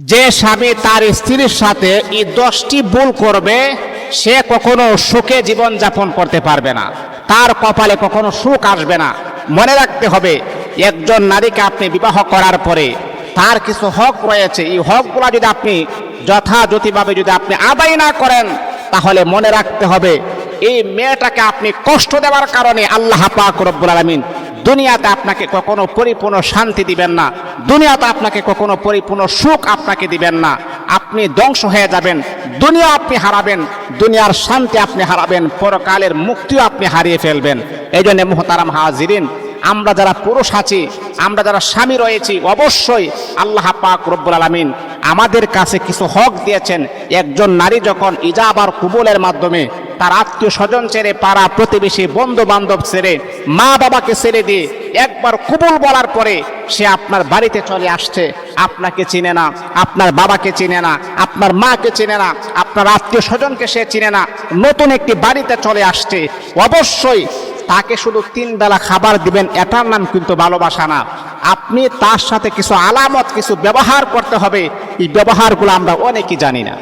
যে স্বামী তার স্ত্রীর সাথে এই দশটি ভুল করবে, সে কখনো সুখে জীবন যাপন করতে পারবে না। তার কপালে কখনো সুখ আসবে না। মনে রাখতে হবে, একজন নারীকে আপনি বিবাহ করার পরে তার কিছু হক রয়েছে। এই হকগুলা যদি আপনি যথাযথভাবে যদি আপনি আদায় না করেন, তাহলে মনে রাখতে হবে, এই মেয়েটাকে আপনি কষ্ট দেওয়ার কারণে আল্লাহ পাক রব্বুল আলামিন দুনিয়াতে আপনাকে কখনো পরিপূর্ণ শান্তি দিবেন না। দুনিয়াতে আপনাকে কখনো পরিপূর্ণ সুখ আপনাকে দিবেন না। আপনি ধ্বংস হয়ে যাবেন, দুনিয়া আপনি হারাবেন, দুনিয়ার শান্তি আপনি হারাবেন, পরকালের মুক্তিও আপনি হারিয়ে ফেলবেন। এই জন্য মোহতারাম হাজিরিন, আমরা যারা পুরুষ আছি, আমরা যারা স্বামী রয়েছি, অবশ্যই আল্লাহ পাক রব্বুল আলামিন আমাদের কাছে কিছু হক দিয়েছেন। একজন নারী যখন ইজাবার কুবুলের মাধ্যমে তার আত্মীয় স্বজন ছেড়ে, পাড়া প্রতিবেশী বন্ধু বান্ধব ছেড়ে, মা বাবাকে ছেড়ে দিয়ে একবার কুবুল বলার পরে সে আপনার বাড়িতে চলে আসছে। আপনাকে চিনে না, আপনার বাবাকে চিনে না, আপনার মাকে চিনে না, আপনার আত্মীয় স্বজনকে সে চিনে না। নতুন একটি বাড়িতে চলে আসছে। অবশ্যই তাকে শুধু তিন বেলা খাবার দিবেন, এটার নাম কিন্তু ভালোবাসা না। আপনি তার সাথে কিছু আলামত, কিছু ব্যবহার করতে হবে। এই ব্যবহারগুলো আমরা অনেকেই জানি না।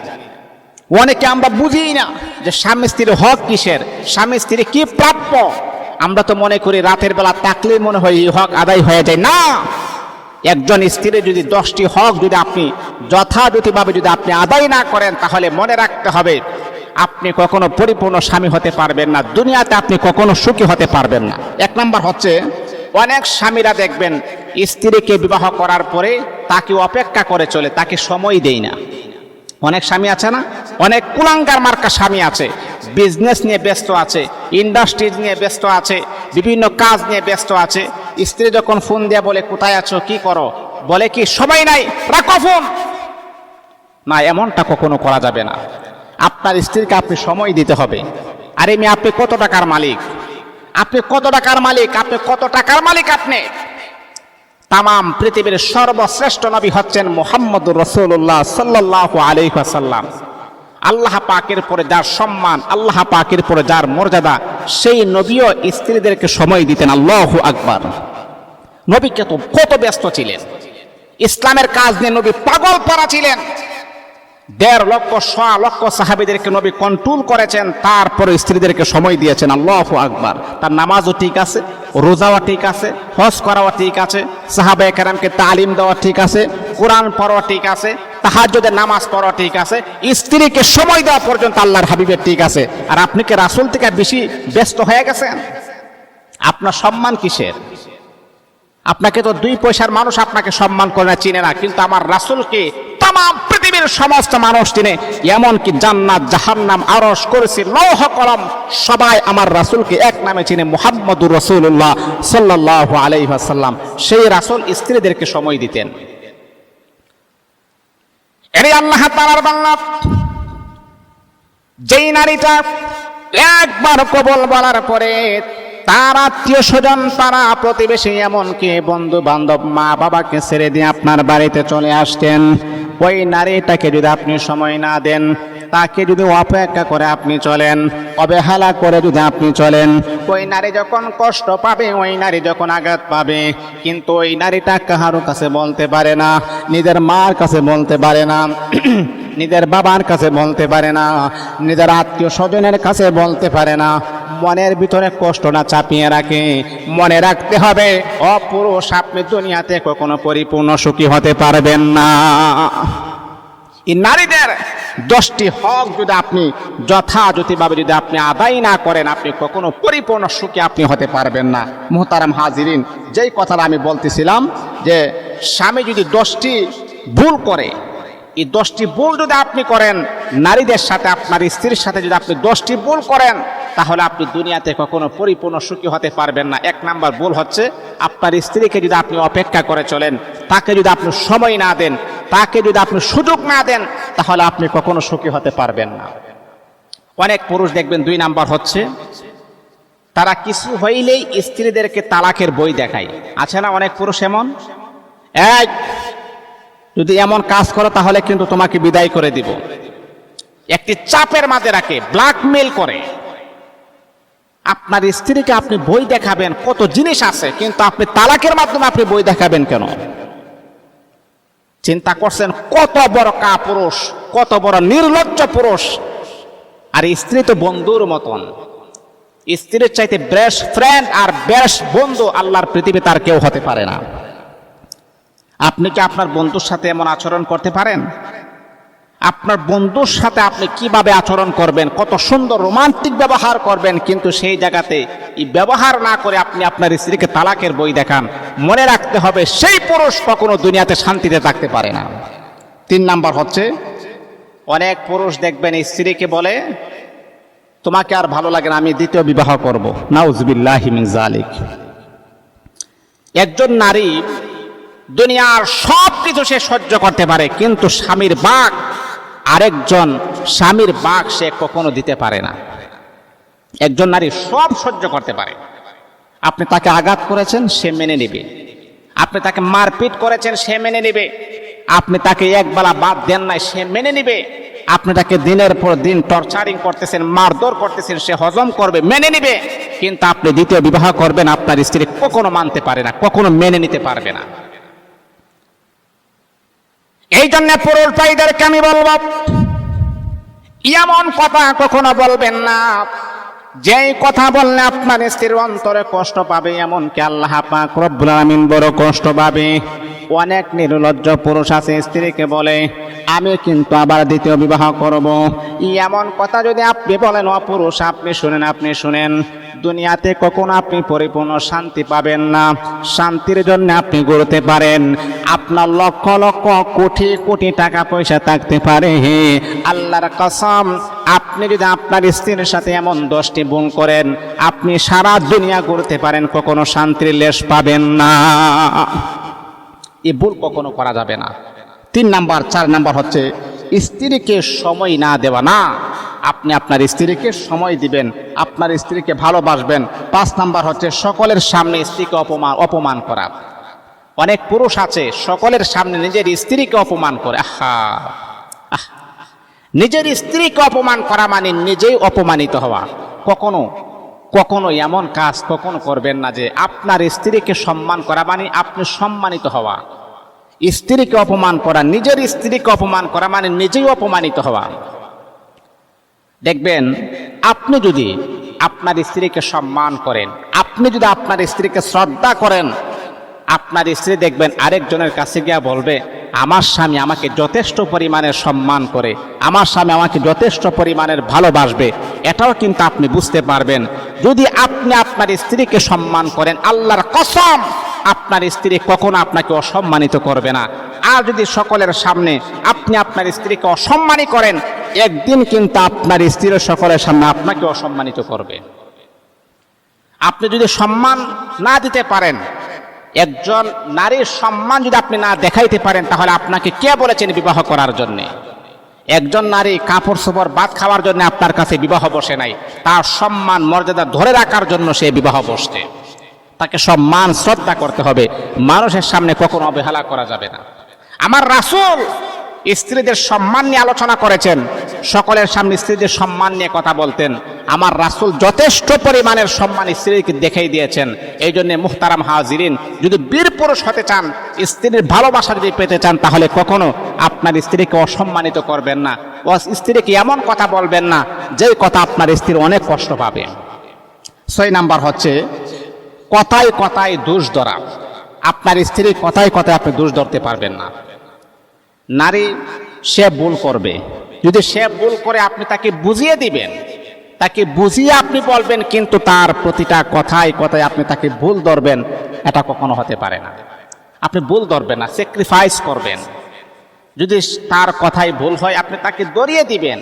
অনেকে আমরা বুঝি না যে স্বামী স্ত্রীর হক কিসের? স্বামী স্ত্রী কি প্রাপ্য? আমরা তো মনে করি রাতের বেলা তাকলে মনে হয় এই হক আদায় হয়ে যায়। না! একজন স্ত্রীর যদি দশটি হক যদি আপনি যথাযথভাবে যদি আপনি আদায় না করেন, তাহলে মনে রাখতে হবে, আপনি কখনো পরিপূর্ণ স্বামী হতে পারবেন না। দুনিয়াতে আপনি কখনো সুখী হতে পারবেন না। এক নম্বর হচ্ছে, অনেক স্বামীরা দেখবেন স্ত্রীকে বিবাহ করার পরে তাকে অপেক্ষা করে চলে, তাকে সময় দেয় না। অনেক স্বামী আছে না? অনেক কুলাঙ্গার মার্কা স্বামী আছে। বিজনেস নিয়ে ব্যস্ত আছে ইন্ডাস্ট্রিজ নিয়ে ব্যস্ত আছে, বিভিন্ন কাজ নিয়ে ব্যস্ত আছে। স্ত্রী যখন ফোন দিয়ে বলে, কোথায় আছো? কি করো? বলে কি, সবাই নাই, রাখো ফোন না, এমনটা কখনো করা যাবে না। আপনার স্ত্রীকে আপনি সময় দিতে হবে। আরে মেয়ে, আপনি কত টাকার মালিক? আপনি কত টাকার মালিক? আপনি কত টাকার মালিক আপনি? তামাম পৃথিবীর সর্বশ্রেষ্ঠ নবী হচ্ছেন মোহাম্মদুর রসুল্লাহ সাল্লাহ আলহাসাল্লাম আল্লাহ পাকের পরে যার সম্মান, আল্লাহ পাকের পরে যার মর্যাদা, সেই নবীও স্ত্রীদেরকে সময় দিতেন, আল্লাহ আকবর। নবী কত কত ব্যস্ত ছিলেন। ইসলামের কাজ নিয়ে নবী পাগল পরা ছিলেন। দেড় লক্ষ, সোয়া লক্ষ সাহাবিদেরকে নবী কন্ট্রোল করেছেন, তারপরে স্ত্রীদেরকে সময় দিয়েছেন। আল্লাহ আকবার। তার নামাজও ঠিক আছে, রোজাও ঠিক আছে, হজ করাও ঠিক আছে সাহাবা একরামকে তালিম দেওয়া ঠিক আছে, কোরআন পড়াও ঠিক আছে তাহাজ্জুদের নামাজ পড়া ঠিক আছে, স্ত্রীকে সময় দেওয়া পর্যন্ত আল্লাহর হাবিবের ঠিক আছে। আর আপনি কি রাসুল থেকে বেশি ব্যস্ত হয়ে গেছেন? আপনার সম্মান কিসের? আপনাকে তো দুই পয়সার মানুষ আপনাকে সম্মান করে না, চিনে না। কিন্তু আমার রাসূলকে তাম পৃথিবীর সমস্ত মানুষ চিনে এমনকি জান্নাত, জাহান্নাম আরস করেছে লৌহ, কলম, সবাই আমার রাসূলকে এক নামে চিনে মুহাম্মদুর রাসূলুল্লাহ সাল্লাল্লাহু আলাইহি ওয়াসাল্লাম। সেই রাসূল স্ত্রীদেরকে সময় দিতেন। এরে আল্লাহ তাআলার বাংলা যেই নারীটা একবার কবল বলার পরে তার আত্মীয় স্বজন, তারা প্রতিবেশী, এমনকি বন্ধু বান্ধব মা বাবাকে ছেড়ে দিয়ে আপনার বাড়িতে চলে আসতেন। ওই নারীটাকে যদি আপনি সময় না দেন, তাকে যদি অপেক্ষা করে আপনি চলেন, অবহেলা করে যদি আপনি চলেন, ওই নারী যখন কষ্ট পাবে, ওই নারী যখন আঘাত পাবে, কিন্তু ওই নারীটা কাহারও কাছে বলতে পারে না, নিজের মার কাছে বলতে পারে না, নিজের বাবার কাছে বলতে পারে না, নিজের আত্মীয় স্বজনের কাছে বলতে পারে না। মনের ভিতরে কষ্ট না চাপিয়ে রাখে। মনে রাখতে হবে, অপুরুষ আপনি দুনিয়াতে কখনো পরিপূর্ণ সুখী হতে পারবেন না। এই নারীদের দশটি হক যদি আপনি যথাযথভাবে যদি আপনি আদায় না করেন, আপনি কখনো পরিপূর্ণ সুখী আপনি হতে পারবেন না। মোহতারাম হাজিরিন, যেই কথাটা আমি বলতেছিলাম যে, স্বামী যদি দশটি ভুল করে, এই দশটি ভুল যদি আপনি করেন, নারীদের সাথে আপনার স্ত্রীর সাথে যদি আপনি দশটি ভুল করেন তাহলে আপনি দুনিয়াতে কখনো পরিপূর্ণ সুখী হতে পারবেন না। এক নাম্বার ভুল হচ্ছে, আপনার স্ত্রীকে যদি আপনি অপেক্ষা করে চলেন, তাকে যদি আপনি সময় না দেন, তাকে যদি আপনি সুযোগ না দেন, তাহলে আপনি কখনো সুখী হতে পারবেন না। অনেক পুরুষ দেখবেন দুই নাম্বার হচ্ছে, তারা কিছু হইলেই স্ত্রীদেরকে তালাকের বই দেখায়। আছে না অনেক পুরুষ এমন? এক যদি এমন কাজ করো, তাহলে কিন্তু তোমাকে বিদায় করে দিব। একটি চাপের মাঝে রাখে ব্ল্যাকমেল করে। আপনার স্ত্রীকে আপনি বই দেখাবেন, কত জিনিস আছে, কিন্তু আপনি তালাকের মাধ্যমে আপনি বই দেখাবেন কেন? চিন্তা করছেন, কত বড় কা পুরুষ কত বড় নির্লজ্জ পুরুষ। আর স্ত্রী তো বন্ধুর মতন। স্ত্রীর চাইতে বেস্ট ফ্রেন্ড আর বেস্ট বন্ধু আল্লাহর পৃথিবী তার কেউ হতে পারে না। আপনি কি আপনার বন্ধুর সাথে এমন আচরণ করতে পারেন? আপনার বন্ধুর সাথে আপনি কীভাবে আচরণ করবেন, কত সুন্দর রোমান্টিক ব্যবহার করবেন, কিন্তু সেই জায়গাতে এই ব্যবহার না করে আপনি আপনার স্ত্রীকে তালাকের বই দেখান। মনে রাখতে হবে, সেই পুরুষ কখনো দুনিয়াতে শান্তিতে থাকতে পারে না। তিন নাম্বার হচ্ছে, অনেক পুরুষ দেখবেন স্ত্রীকে বলে, তোমাকে আর ভালো লাগে না, আমি দ্বিতীয় বিবাহ করব। নাউজবিল্লাহ জালিক একজন নারী দুনিয়ার সব কিছু সে সহ্য করতে পারে, কিন্তু স্বামীর বাঘ আরেকজন স্বামীর বাঘ সে কখনো দিতে পারে না। একজন নারী সব সহ্য করতে পারে। আপনি তাকে আঘাত করেছেন, সে মেনে নেবে। আপনি তাকে মারপিট করেছেন, সে মেনে নেবে। আপনি তাকে একবেলা বাদ দেন নাই, সে মেনে নেবে। আপনি তাকে দিনের পর দিন টর্চারিং করতেছেন, মারধর করতেছেন, সে হজম করবে, মেনে নেবে। কিন্তু আপনি দ্বিতীয় বিবাহ করবেন, আপনার স্ত্রী কখনো মানতে পারে না, কখনো মেনে নিতে পারবে না। এই জন্য পুরুষ ভাইদেরকে আমি বলব, এমন কথা কখনো বলবেন না। যেই কথা বললে আপনার স্ত্রীর অন্তরে কষ্ট পাবে, এমনকি আল্লাহ পাক রব্বুল আলামিন বড় কষ্ট পাবে। অনেক নির্লজ্জ পুরুষ আছে, স্ত্রীকে বলে, আমি কিন্তু আবার দ্বিতীয় বিবাহ করব। এমন কথা যদি আপনি বলেন, অপুরুষ, আপনি শুনেন আপনি শুনেন। দুনিয়াতে কখনো আপনি পরিপূর্ণ শান্তি পাবেন না। শান্তির জন্য আপনি গড়তে পারেন। আপনার লক্ষ লক্ষ কোটি কোটি টাকা পয়সা থাকতে পারে। হে আল্লাহর কসম, আপনি যদি আপনার স্ত্রীর সাথে এমন দশটি বোন করেন, আপনি সারা দুনিয়া গড়তে পারেন, কখনো শান্তির লেশ পাবেন না। এ ভুল কখনো করা যাবে না। তিন নাম্বার, চার নাম্বার হচ্ছে স্ত্রীকে সময় না দেওয়া না। আপনি আপনার স্ত্রীকে সময় দিবেন, আপনার স্ত্রীকে ভালোবাসবেন। পাঁচ নাম্বার হচ্ছে সকলের সামনে স্ত্রীকে অপমান অপমান করা। অনেক পুরুষ আছে, সকলের সামনে নিজের স্ত্রীকে অপমান করে। আহা। নিজের স্ত্রীকে অপমান করা মানে নিজেই অপমানিত হওয়া। কখনো কখনো এমন কাজ কখনো করবেন না যে আপনার স্ত্রীকে সম্মান করা মানে আপনি সম্মানিত হওয়া। স্ত্রীকে অপমান করা, নিজের স্ত্রীকে অপমান করা মানে নিজেই অপমানিত হওয়া। দেখবেন, আপনি যদি আপনার স্ত্রীকে সম্মান করেন, আপনি যদি আপনার স্ত্রীকে শ্রদ্ধা করেন, আপনার স্ত্রী দেখবেন আরেকজনের কাছে গিয়া বলবে, আমার স্বামী আমাকে যথেষ্ট পরিমাণে সম্মান করে, আমার স্বামী আমাকে যথেষ্ট পরিমাণের ভালোবাসবে। এটাও কিন্তু আপনি বুঝতে পারবেন যদি আপনি আপনার স্ত্রীকে সম্মান করেন, আল্লাহর কসম, আপনার স্ত্রী কখনো আপনাকে অসম্মানিত করবে না। আর যদি সকলের সামনে আপনি আপনার স্ত্রীকে অসম্মানী করেন, একদিন কিন্তু আপনার স্ত্রীর সকলের সামনে আপনাকে অসম্মানিত করবে। আপনি যদি সম্মান না দিতে পারেন, একজন নারীর সম্মান যদি আপনি না দেখাইতে পারেন, তাহলে আপনাকে কে বলেছেন বিবাহ করার জন্য? একজন নারী কাপড় চোপড় বাদ খাওয়ার জন্য আপনার কাছে বিবাহ বসে নাই। তার সম্মান, মর্যাদা ধরে রাখার জন্য সে বিবাহ বসছে। তাকে সম্মান, শ্রদ্ধা করতে হবে। মানুষের সামনে কখনো অবহেলা করা যাবে না। আমার রাসূল স্ত্রীদের সম্মান নিয়ে আলোচনা করেছেন। সকলের সামনে স্ত্রীদের সম্মান নিয়ে কথা বলতেন। আমার রাসূল যথেষ্ট পরিমাণের সম্মান স্ত্রীকে দেখাই দিয়েছেন। এই জন্য মুহতারাম হাজিরিন, যদি বীর পুরুষ হতে চান, স্ত্রীর ভালোবাসা যদি পেতে চান, তাহলে কখনো আপনার স্ত্রীকে অসম্মানিত করবেন না। ও স্ত্রীকে এমন কথা বলবেন না, যে কথা আপনার স্ত্রী অনেক কষ্ট পাবে। ছয় নাম্বার হচ্ছে, কথায় কথায় দোষ ধরা। আপনার স্ত্রীর কথায় কথায় আপনি দোষ ধরতে পারবেন না। নারী, সে ভুল করবে। যদি সে ভুল করে আপনি তাকে বুঝিয়ে দিবেন, তাকে বুঝিয়ে আপনি বলবেন, কিন্তু তার প্রতিটা কথায় কথায় আপনি তাকে ভুল ধরবেন, এটা কখনো হতে পারে না। আপনি ভুল ধরবেন না স্যাক্রিফাইস করবেন। যদি তার কথাই ভুল হয়, আপনি তাকে দরিয়ে দিবেন,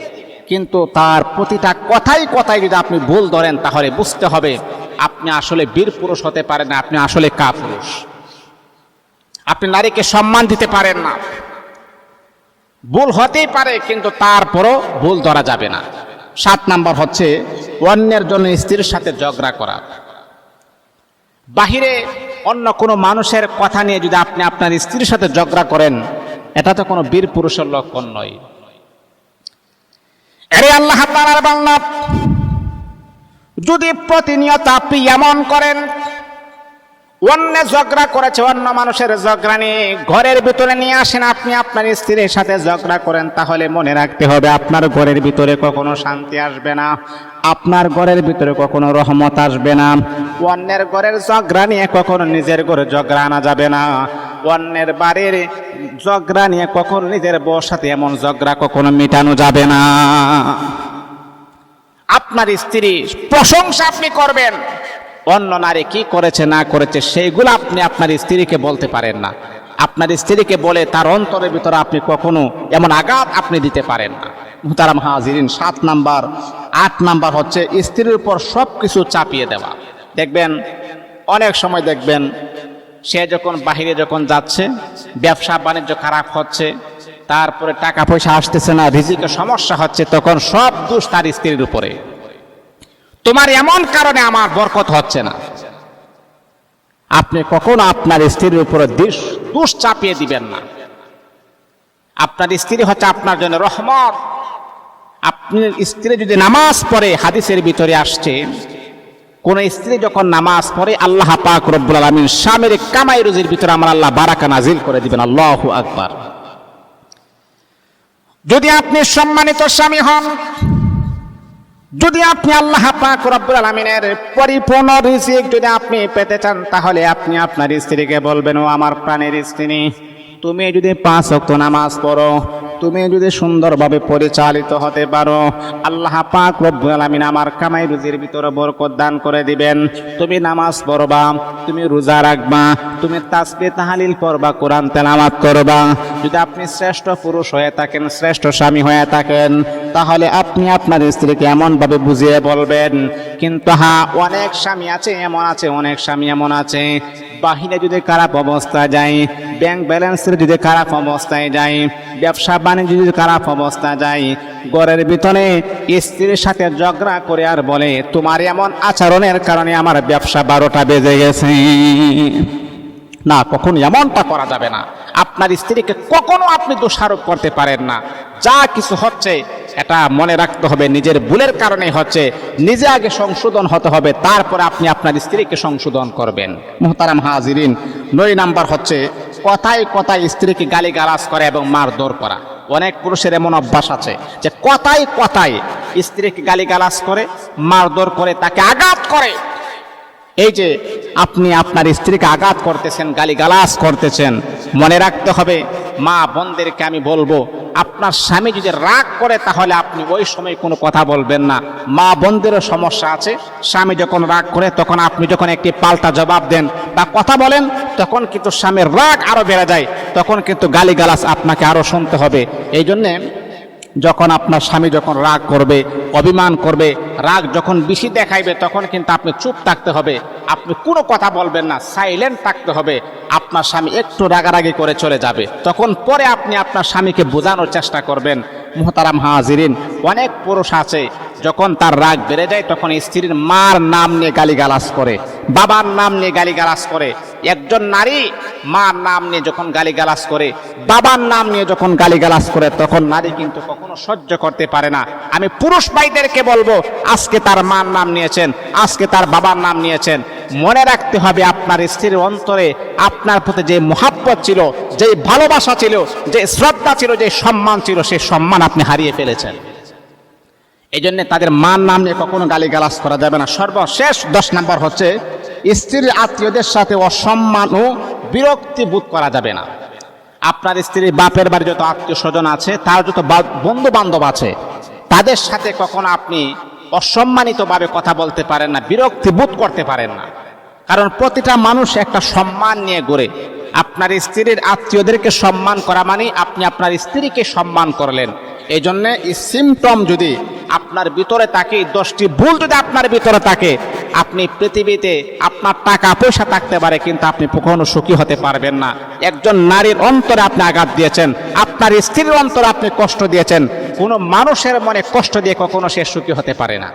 কিন্তু তার প্রতিটা কথাই কথাই যদি আপনি ভুল ধরেন, তাহলে বুঝতে হবে, আপনি আসলে বীর পুরুষ হতে পারেন না, আপনি আসলে কা পুরুষ আপনি নারীকে সম্মান দিতে পারেন না। ভুল হতেই পারে, কিন্তু তারপরও ভুল ধরা যাবে না। সাত নাম্বার হচ্ছে অন্যের জন্য স্ত্রীর সাথে ঝগড়া করা। বাহিরে অন্য কোনো মানুষের কথা নিয়ে যদি আপনি আপনার স্ত্রীর সাথে ঝগড়া করেন, এটা তো কোনো বীর পুরুষের লক্ষণ নয়। আল্লাহ যদি প্রতিনিয়ত আপনি এমন করেন অন্য ঝগড়া করেছে, অন্য মানুষের ঝগড়া নিয়ে। ঘরের ভিতরে নিয়ে আসেন আপনি, আপনার স্ত্রীর সাথে ঝগড়া করেন, তাহলে মনে রাখতে হবে আপনার ঘরের ভিতরে কখনো শান্তি আসবে না, আপনার ঘরের ভিতরে কখনো রহমত আসবে না। অন্যের ঘরের ঝগড়া নিয়ে কখনো নিজের ঘরে ঝগড়া আনা যাবে না। অন্যের বাড়ির ঝগড়া নিয়ে কখনো নিজের বউর সাথে এমন ঝগড়া কখনো মেটানো যাবে না। আপনার স্ত্রী প্রশংসা আপনি করবেন অন্য নারী কি করেছে, না করেছে, সেইগুলো আপনি আপনার স্ত্রীকে বলতে পারেন না। আপনার স্ত্রীকে বলে তার অন্তরের ভিতরে আপনি কখনো এমন আঘাত আপনি দিতে পারেন না। মুহতারাম হাজিরিন, সাত নাম্বার, আট নাম্বার হচ্ছে স্ত্রীর উপর সব কিছু চাপিয়ে দেওয়া। দেখবেন, অনেক সময় দেখবেন, সে যখন বাহিরে যখন যাচ্ছে, ব্যবসা বাণিজ্য খারাপ হচ্ছে, তারপরে টাকা পয়সা আসতেছে না রিজিকে সমস্যা হচ্ছে, তখন সব দোষ তার স্ত্রীর উপরে। তোমার এমন কারণে আমার বরকত হচ্ছে না। আপনি কখনো আপনার স্ত্রীর উপরে দোষ চাপিয়ে দিবেন না। আপনার স্ত্রী হচ্ছে আপনার জন্য রহমত। আপনার স্ত্রী যদি নামাজ পড়ে হাদিসের ভিতরে আসছে কোন স্ত্রী যখন নামাজ পড়ে আল্লাহ পাক রব্বুল আলামিন স্বামীর কামাই রুজির ভিতরে আমার আল্লাহ বারাকা নাজিল করে দিবেন। আল্লাহু আকবার। যদি আপনি সম্মানিত স্বামী হন যদি আপনি আল্লাহ পাক রব্বুল আলামিনের পরিপূর্ণ রিজিক যদি আপনি পেতে চান, তাহলে আপনি আপনার স্ত্রীকে বলবেন, ও আমার প্রাণের স্ত্রী, তুমি যদি পাঁচ ওয়াক্ত নামাজ পড়ো তুমি যদি সুন্দরভাবে পরিচালিত হতে পারো, আল্লাহ পাক রব্বুল আমার কামাই রুজির ভিতরে বরকত দান করে দিবেন। তুমি নামাজ পড়বা, তুমি রোজা রাখবা, তুমি তাসবি তাহালিল পড়বা, কোরআন তেলাওয়াত করবা। যদি আপনি শ্রেষ্ঠ পুরুষ হয়ে থাকেন, শ্রেষ্ঠ স্বামী হয়ে থাকেন, তাহলে আপনি আপনার স্ত্রীকে এমনভাবে বুঝিয়ে বলবেন কিন্তু হ্যাঁ অনেক স্বামী আছে, এমন আছে, অনেক স্বামী এমন আছে। বাহিরে যদি খারাপ অবস্থা যায় ব্যাংক ব্যালেন্সের যদি খারাপ অবস্থায় যায়, ব্যবসা বাণিজ্য যদি খারাপ অবস্থা যায়, ঘরের ভিতরে স্ত্রীর সাথে ঝগড়া করে আর বলে, তোমার এমন আচরণের কারণে আমার ব্যবসা বারোটা বেজে গেছে। না কখনো এমনটা করা যাবে না। আপনার স্ত্রীকে কখনো আপনি দোষারোপ করতে পারেন না। যা কিছু হচ্ছে এটা মনে রাখতে হবে, নিজের ভুলের কারণে হচ্ছে নিজে আগে সংশোধন হতে হবে, তারপর আপনি আপনার স্ত্রীকে সংশোধন করবেন। মোহতারাম হাজিরিন, নয় নাম্বার হচ্ছে কথায় কথায় স্ত্রীকে গালি গালাজ করে এবং মারধর করা। অনেক পুরুষের এমন অভ্যাস আছে যে কথায় কথায় স্ত্রীকে গালি গালাজ করে, মারধর করে, তাকে আঘাত করে। এই যে আপনি আপনার স্ত্রীকে আঘাত করতেছেন, গালিগালাজ করতেছেন, মনে রাখতে হবে, মা বোনদেরকে আমি বলব, আপনার স্বামী যদি রাগ করে তাহলে আপনি ওই সময় কোনো কথা বলবেন না। মা বোনদেরও সমস্যা আছে, স্বামী যখন রাগ করে তখন আপনি যখন একটি পাল্টা জবাব দেন বা কথা বলেন, তখন কিন্তু স্বামীর রাগ আরও বেড়ে যায়, তখন কিন্তু গালিগালাজ আপনাকে আরও শুনতে হবে। এই জন্যে যখন আপনার স্বামী যখন রাগ করবে, অভিমান করবে, রাগ যখন বেশি দেখাইবে, তখন কিন্তু আপনি চুপ থাকতে হবে। আপনি কোনো কথা বলবেন না সাইলেন্ট থাকতে হবে। আপনার স্বামী একটু রাগারাগি করে চলে যাবে। তখন পরে আপনি আপনার স্বামীকে বোঝানোর চেষ্টা করবেন। মোহতারাম হাজিরিন, অনেক পুরুষ আছে যখন তার রাগ বেড়ে যায়, তখন স্ত্রীর মার নাম নিয়ে গালিগালাজ করে, বাবার নাম নিয়ে গালিগালাজ করে, একজন নারী মার নাম নিয়ে যখন গালিগালাজ করে, বাবার নাম নিয়ে যখন গালিগালাজ করে, তখন নারী কিন্তু কখনো সহ্য করতে পারে না। আমি পুরুষ ভাইদেরকে বলব, আজকে তার মার নাম নিয়েছেন, আজকে তার বাবার নাম নিয়েছেন। মনে রাখতে হবে, আপনার স্ত্রীর অন্তরে আপনার প্রতি যে মহাব্বত ছিল, যে ভালোবাসা ছিল, যে শ্রদ্ধা ছিল, যে সম্মান ছিল সেই সম্মান আপনি হারিয়ে ফেলেছেন। এই জন্য তাদের মান নাম নিয়ে কখনো গালিগালাজ করা যাবে না। সর্বশেষ দশ নম্বর হচ্ছে, স্ত্রীর আত্মীয়দের সাথে অসম্মান ও বিরক্তি বোধ করা যাবে না। আপনার স্ত্রীর বাপের বাড়ি যত আত্মীয় স্বজন আছে, তার যত বন্ধু বান্ধব আছে, তাদের সাথে কখনো আপনি অসম্মানিতভাবে কথা বলতে পারেন না, বিরক্তি বোধ করতে পারেন না। কারণ প্রতিটা মানুষ একটা সম্মান নিয়ে গড়ে। আপনার স্ত্রীর আত্মীয়দেরকে সম্মান করা মানে আপনি আপনার স্ত্রীকে সম্মান করলেন। এই জন্যে সিমটম যদি আপনার ভিতরে থাকে, দশটি ভুল যদি আপনার ভিতরে থাকে, আপনি পৃথিবীতে আপনার টাকা, পয়সা থাকতে পারে, কিন্তু আপনি কখনো সুখী হতে পারবেন না। একজন নারীর অন্তরে আপনি আঘাত দিয়েছেন, আপনার স্ত্রীর অন্তরে আপনি কষ্ট দিয়েছেন। কোনো মানুষের মনে কষ্ট দিয়ে কখনো সে সুখী হতে পারে না।